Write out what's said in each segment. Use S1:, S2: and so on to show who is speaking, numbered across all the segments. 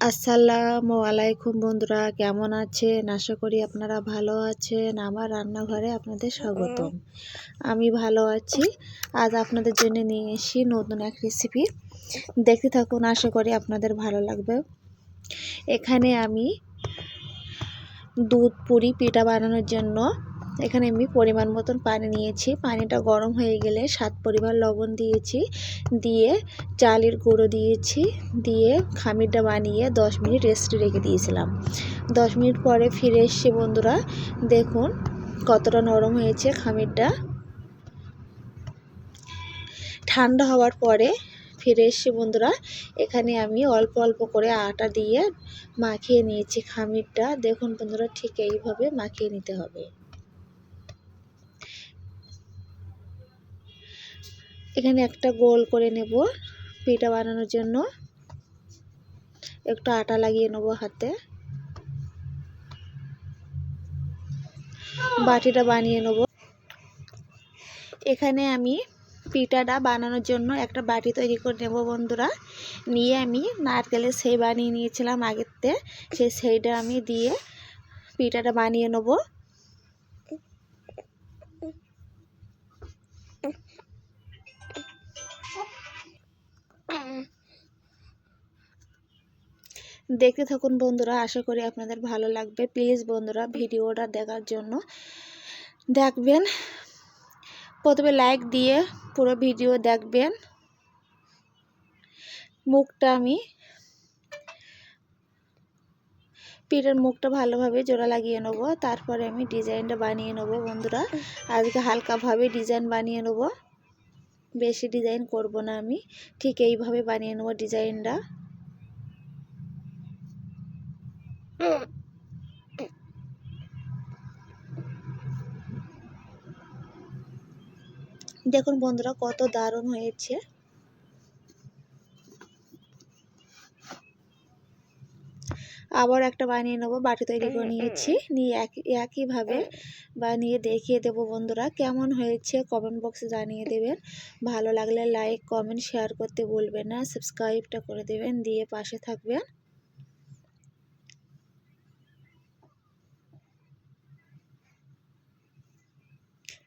S1: আসসালামু আলাইকুম বন্ধুরা, কেমন আছেন? আশা করি আপনারা ভালো আছেন। আমার রান্নাঘরে আপনাদের স্বাগতম। আমি ভালো আছি। আজ আপনাদের জন্য নিয়ে এসি নতুন এক রেসিপি দেখতে থাকুন, আশা করি আপনাদের ভালো লাগবে। এখানে আমি দুধ, পুরি, পিঠা বানানোর জন্য এখানে আমি পরিমাণ মতন পানি নিয়েছি। পানিটা গরম হয়ে গেলে সাত পরিমাণ লবণ দিয়েছি। দিয়ে চালের গুঁড়ো দিয়েছি। দিয়ে খামিরটা বানিয়ে দশ মিনিট রেস্টে রেখে দিয়েছিলাম। দশ মিনিট পরে ফিরে এসছি বন্ধুরা। দেখুন কতটা নরম হয়েছে খামিরটা। ঠান্ডা হওয়ার পরে ফিরে এসছি বন্ধুরা। এখানে আমি অল্প অল্প করে আটা দিয়ে মাখিয়ে নিয়েছি খামিরটা। দেখুন বন্ধুরা ঠিক এইভাবে মাখিয়ে নিতে হবে। এখানে একটা গোল করে নেব পিঠা বানানোর জন্য। একটু আটা লাগিয়ে নেব হাতে। বাটিটা বানিয়ে নেব। এখানে আমি পিঠাটা বানানোর জন্য একটা বাটি তৈরি করে নেব বন্ধুরা। নিয়ে আমি নারকেলের সেই বানিয়ে নিয়েছিলাম আগেরতে। সেই সেইটা আমি দিয়ে পিঠাটা বানিয়ে নেব। দেখতে থাকুন বন্ধুরা, আশা করি আপনাদের ভালো লাগবে। প্লিজ বন্ধুরা ভিডিওটা দেখার জন্য দেখবেন। প্রথমে লাইক দিয়ে পুরো ভিডিও দেখবেন। মুখটা আমি পিঠের মুখটা ভালোভাবে জোড়া লাগিয়ে নেব। তারপরে আমি ডিজাইনটা বানিয়ে নেব বন্ধুরা। আজকে হালকাভাবে ডিজাইন বানিয়ে নেব। বেশি ডিজাইন করব না আমি। ঠিক এইভাবে বানিয়ে নেব ডিজাইনটা। দেখুন বন্ধুরা, কত দারুণ হয়েছে। আবার একটা বানিয়ে নেব, বাটি তৈরি করে নিয়েছি। নিয়ে একই, একইভাবে বানিয়ে দেখিয়ে দেবো বন্ধুরা, কেমন হয়েছে কমেন্ট বক্সে জানিয়ে দেবেন। ভালো লাগলে লাইক কমেন্ট শেয়ার করতে বলবেন না সাবস্ক্রাইবটা করে দেবেন, দিয়ে পাশে থাকবেন।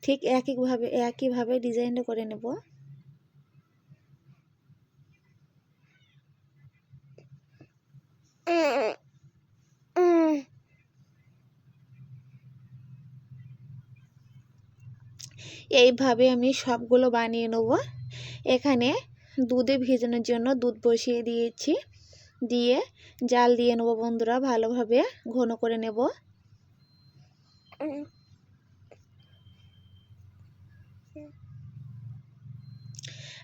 S1: ঠিক একইভাবে একইভাবে ডিজাইনটা করে নেব। এইভাবে আমি সবগুলো বানিয়ে নেব। এখানে দুধে ভেজানোর জন্য দুধ বসিয়ে দিয়েছি। দিয়ে জাল দিয়ে নেব বন্ধুরা, ভালোভাবে ঘন করে নেব।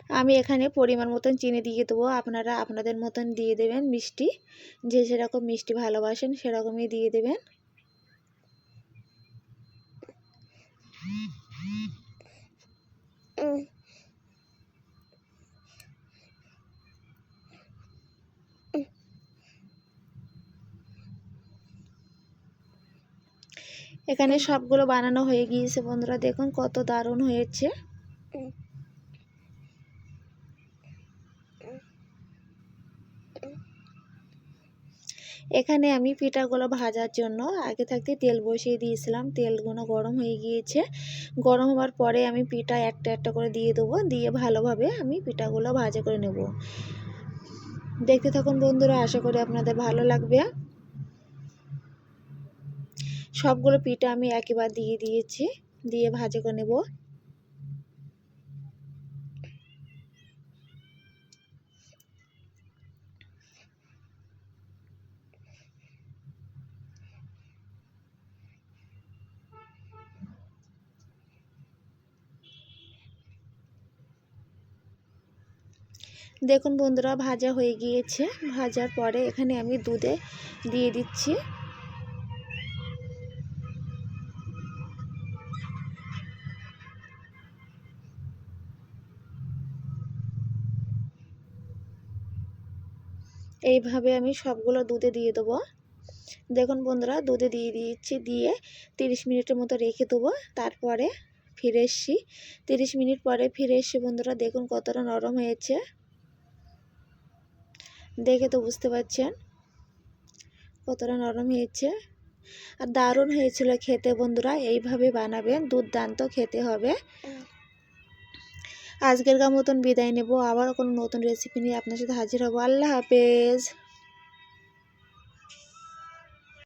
S1: আমি এখানে পরিমাণ মতন চিনি দিয়ে দেবো। আপনারা আপনাদের মতন দিয়ে দেবেন মিষ্টি। যে যেরকম মিষ্টি ভালোবাসেন সেরকমই দিয়ে দেবেন। এখানে সবগুলো বানানো হয়ে গিয়েছে বন্ধুরা দেখুন কত দারুণ হয়েছে। এখানে আমি পিঠাগুলো ভাজার জন্য আগে থাকতে তেল বসিয়ে দিয়েছিলাম। তেলগুলো গরম হয়ে গিয়েছে। গরম হওয়ার পরে আমি পিঠা একটা একটা করে দিয়ে দেবো। দিয়ে ভালোভাবে আমি পিঠাগুলো ভাজা করে নেব। দেখতে থাকুন বন্ধুরা, আশা করি আপনাদের ভালো লাগবে। সবগুলো পিঠা আমি একবার দিয়ে দিয়েছি। দিয়ে ভাজা করে নেব। দেখুন বন্ধুরা, ভাজা হয়ে গিয়েছে। ভাজার পরে এখানে আমি দুধে দিয়ে দিচ্ছি। এইভাবে আমি সবগুলো দুধে দিয়ে দেবো। দেখুন বন্ধুরা, দুধে দিয়ে দিচ্ছি দিয়ে তিরিশ মিনিটের মতো রেখে দেবো। তারপরে ফিরে এসছি। তিরিশ মিনিট পরে ফিরে এসছি বন্ধুরা, দেখুন কতটা নরম হয়েছে। দেখে তো বুঝতে পারছেন কতটা নরম হয়েছে। আর দারুণ হয়েছিল খেতে বন্ধুরা, এইভাবে বানাবেন, দুর্দান্ত খেতে হবে। আজকের কার মতন বিদায় নেব, আবার কোনো নতুন রেসিপি নিয়ে আপনার সাথে হাজির হব। আল্লাহ হাফেজ।